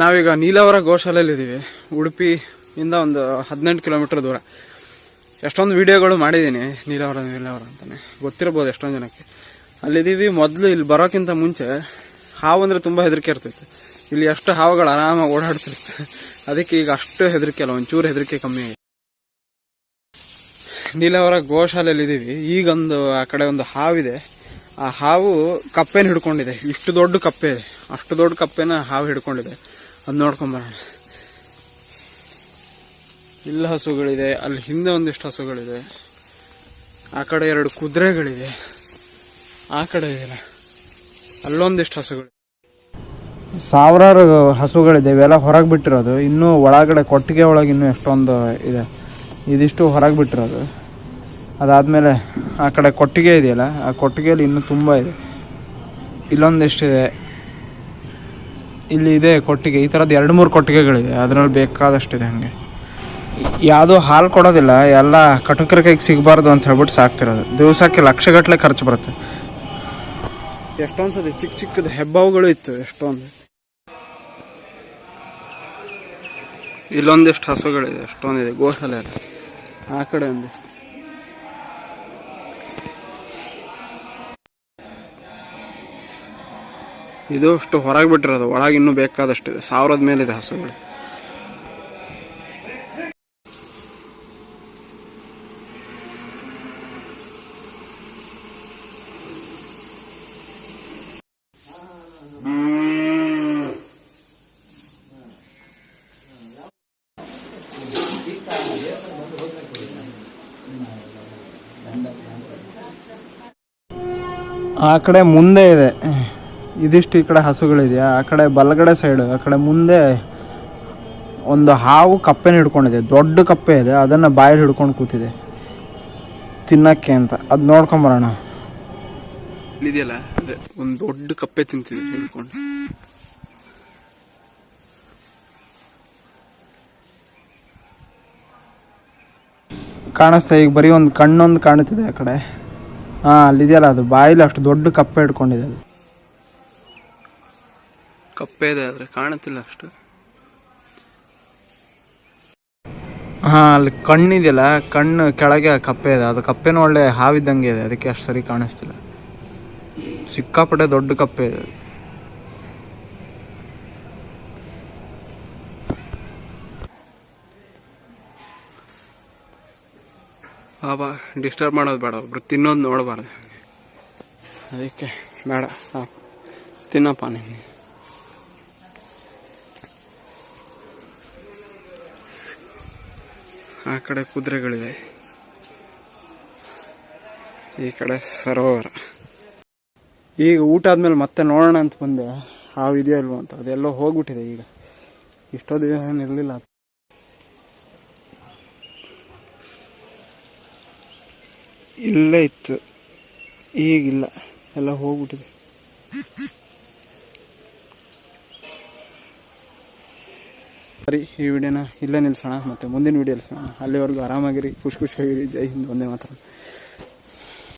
ನಾವೀಗ ನೀಲಾವರ ಗೋಶಾಲೆಯಲ್ಲಿ ಇದ್ದೀವಿ ಉಡುಪಿಯಿಂದ ಒಂದು ಹದಿನೆಂಟು ಕಿಲೋಮೀಟರ್ ದೂರ. ಎಷ್ಟೊಂದು ವಿಡಿಯೋಗಳು ಮಾಡಿದ್ದೀನಿ ನೀಲಾವರ ನೀಲಾವರ ಅಂತಲೇ ಗೊತ್ತಿರ್ಬೋದು ಎಷ್ಟೊಂದು ಜನಕ್ಕೆ. ಅಲ್ಲಿದ್ದೀವಿ ಮೊದಲು ಇಲ್ಲಿ ಬರೋಕ್ಕಿಂತ ಮುಂಚೆ ಹಾವು ಅಂದರೆ ತುಂಬ ಹೆದರಿಕೆ ಇರ್ತಿತ್ತು. ಇಲ್ಲಿ ಎಷ್ಟು ಹಾವುಗಳು ಆರಾಮಾಗಿ ಓಡಾಡ್ತಿರುತ್ತೆ ಅದಕ್ಕೆ ಈಗ ಅಷ್ಟು ಹೆದರಿಕೆ ಅಲ್ಲ, ಒಂಚೂರು ಹೆದರಿಕೆ ಕಮ್ಮಿ ಆಗಿದೆ. ನೀಲಾವರ ಗೋಶಾಲೆಯಲ್ಲಿ ಇದ್ದೀವಿ ಈಗೊಂದು ಆ ಕಡೆ ಒಂದು ಹಾವಿದೆ. ಆ ಹಾವು ಕಪ್ಪೆನ ಹಿಡ್ಕೊಂಡಿದೆ. ಇಷ್ಟು ದೊಡ್ಡ ಕಪ್ಪೆ. ಇದೆ ಅಷ್ಟು ದೊಡ್ಡ ಕಪ್ಪೆನ ಹಾವು ಹಿಡ್ಕೊಂಡಿದೆ. ಅದು ನೋಡ್ಕೊಂಬರೋಣ ಇಲ್ಲಿ ಹಸುಗಳಿದೆ ಅಲ್ಲಿ ಹಿಂದೆ ಒಂದಿಷ್ಟು ಹಸುಗಳಿದೆ. ಆ ಕಡೆ ಎರಡು ಕುದುರೆಗಳಿದೆ. ಆ ಕಡೆ ಇದೆಯಲ್ಲ ಅಲ್ಲೊಂದಿಷ್ಟು ಹಸುಗಳು ಸಾವಿರಾರು ಹಸುಗಳಿದೆ, ಇವೆಲ್ಲ ಹೊರಗೆ ಬಿಟ್ಟಿರೋದು. ಇನ್ನೂ ಒಳಗಡೆ, ಕೊಟ್ಟಿಗೆ ಒಳಗೆ ಇನ್ನೂ ಎಷ್ಟೊಂದು ಇದೆ. ಇದಿಷ್ಟು ಹೊರಗೆ ಬಿಟ್ಟಿರೋದು. ಅದಾದಮೇಲೆ ಆ ಕಡೆ ಕೊಟ್ಟಿಗೆ ಇದೆಯಲ್ಲ, ಆ ಕೊಟ್ಟಿಗೆಯಲ್ಲಿ ಇನ್ನೂ ತುಂಬ ಇದೆ. ಇಲ್ಲೊಂದಿಷ್ಟಿದೆ ಇಲ್ಲಿ ಇದೆ ಕೊಟ್ಟಿಗೆ. ಈ ಥರದ್ದು ಎರಡು ಮೂರು ಕೊಟ್ಟಿಗೆಗಳಿದೆ ಅದರಲ್ಲಿ ಬೇಕಾದಷ್ಟಿದೆ ಹಾಗೆ. ಯಾವುದೂ ಹಾಲು ಕೊಡೋದಿಲ್ಲ. ಎಲ್ಲ ಕಟುಕರ ಕೈಗೆ ಸಿಗಬಾರ್ದು ಅಂತ ಹೇಳ್ಬಿಟ್ಟು ಸಾಕ್ತಿರೋದು. ದಿವಸಕ್ಕೆ ಲಕ್ಷಗಟ್ಟಲೆ ಖರ್ಚು ಬರುತ್ತೆ. ಎಷ್ಟೊಂದು ಸತಿ ಚಿಕ್ಕ ಚಿಕ್ಕದ ಹೆಬ್ಬಾವುಗಳು ಇತ್ತು ಎಷ್ಟೊಂದು. ಇಲ್ಲೊಂದಿಷ್ಟು ಹಸುಗಳಿದೆ. ಎಷ್ಟೊಂದಿದೆ. ಗೋಶಾಲೆ ಆ ಕಡೆ ಒಂದಿಷ್ಟು. ಇದು ಅಷ್ಟು ಹೊರಗೆ ಬಿಟ್ಟಿರೋದು. ಒಳಗೆ ಇನ್ನೂ ಬೇಕಾದಷ್ಟಿದೆ. ಸಾವಿರದ ಮೇಲಿದೆ ಹಸುಗಳು. ಆ ಕಡೆ ಮುಂದೆ ಇದೆ. ಇದಿಷ್ಟು ಈ ಕಡೆ ಹಸುಗಳಿದೆಯಾ ಆ ಕಡೆ ಬಲಗಡೆ ಸೈಡು ಆ ಕಡೆ ಮುಂದೆ ಒಂದು ಹಾವು ಕಪ್ಪೆನ ಹಿಡ್ಕೊಂಡಿದೆ. ದೊಡ್ಡ ಕಪ್ಪೆ ಇದೆ. ಅದನ್ನು ಬಾಯಲ್ಲಿ ಹಿಡ್ಕೊಂಡು ಕೂತಿದೆ. ತಿನ್ನಕ್ಕೆ ಅಂತ. ಅದು ನೋಡ್ಕೊಂಬರೋಣ ಇದೆಯಲ್ಲ ಅದೇ ಒಂದು ದೊಡ್ಡ ಕಪ್ಪೆ ತಿಂತಿದೆ ಹಿಡ್ಕೊಂಡು ಕಾಣಿಸ್ತಾ ಈಗ ಬರೀ ಒಂದು ಕಣ್ಣೊಂದು ಕಾಣುತ್ತಿದೆ ಆ ಕಡೆ. ಹಾಂ ಅಲ್ಲಿದೆಯಲ್ಲ ಅದು. ಬಾಯಿಲಿ ಅಷ್ಟು ದೊಡ್ಡ ಕಪ್ಪೆ ಹಿಡ್ಕೊಂಡಿದೆ ಅದು. ಕಪ್ಪೆ ಇದೆ ಆದರೆ ಕಾಣುತ್ತಿಲ್ಲ ಅಷ್ಟು. ಹಾಂ ಅಲ್ಲಿ ಕಣ್ಣಿದೆಯಲ್ಲ ಕಣ್ಣು ಕೆಳಗೆ ಕಪ್ಪೆ ಇದೆ. ಅದು ಕಪ್ಪೆನೂ ಒಳ್ಳೆ ಹಾವಿದ್ದಂಗೆ ಇದೆ. ಅದಕ್ಕೆ ಅಷ್ಟು ಸರಿ ಕಾಣಿಸ್ತಿಲ್ಲ. ಸಿಕ್ಕಾಪಟ್ಟೆ ದೊಡ್ಡ ಕಪ್ಪೆ ಇದೆ. ಅದು. ಬಾಬಾ ಡಿಸ್ಟರ್ಬ್ ಮಾಡೋದು ಬೇಡ. ಒಬ್ರು ತಿನ್ನೋದು ನೋಡಬಾರ್ದು. ಅದಕ್ಕೆ ಬೇಡ. ಸಾಕು. ತಿನ್ನಪ್ಪ ನೀನು ಆ ಕಡೆ ಕುದುರೆಗಳಿದೆ. ಈ ಕಡೆ ಸರೋವರ. ಈಗ ಊಟ ಆದ್ಮೇಲೆ ಮತ್ತೆ ನೋಡೋಣ ಅಂತ ಬಂದೆ. ಹಾವು ಇದೆಯೋ ಇಲ್ವೋ ಅಂತ. ಅದೆಲ್ಲೋ ಹೋಗ್ಬಿಟ್ಟಿದೆ ಈಗ. ಇಷ್ಟೊಂದು ಏನಿರಲಿಲ್ಲ ಇಲ್ಲೇ ಇತ್ತು. ಈಗಿಲ್ಲ. ಎಲ್ಲ ಹೋಗ್ಬಿಟ್ಟಿದೆ. ಸರಿ, ಈ ವಿಡಿಯೋನ ಇಲ್ಲೇ ನಿಲ್ಸೋಣ ಮತ್ತೆ ಮುಂದಿನ ವಿಡಿಯೋ ಅಲ್ಲಿವರೆಗೂ ಆರಾಮಾಗಿರಿ, ಖುಷಿ ಖುಷಿಯಾಗಿರಿ. ಜೈ ಹಿಂದ್ ಒಂದೇ ಮಾತ್ರ.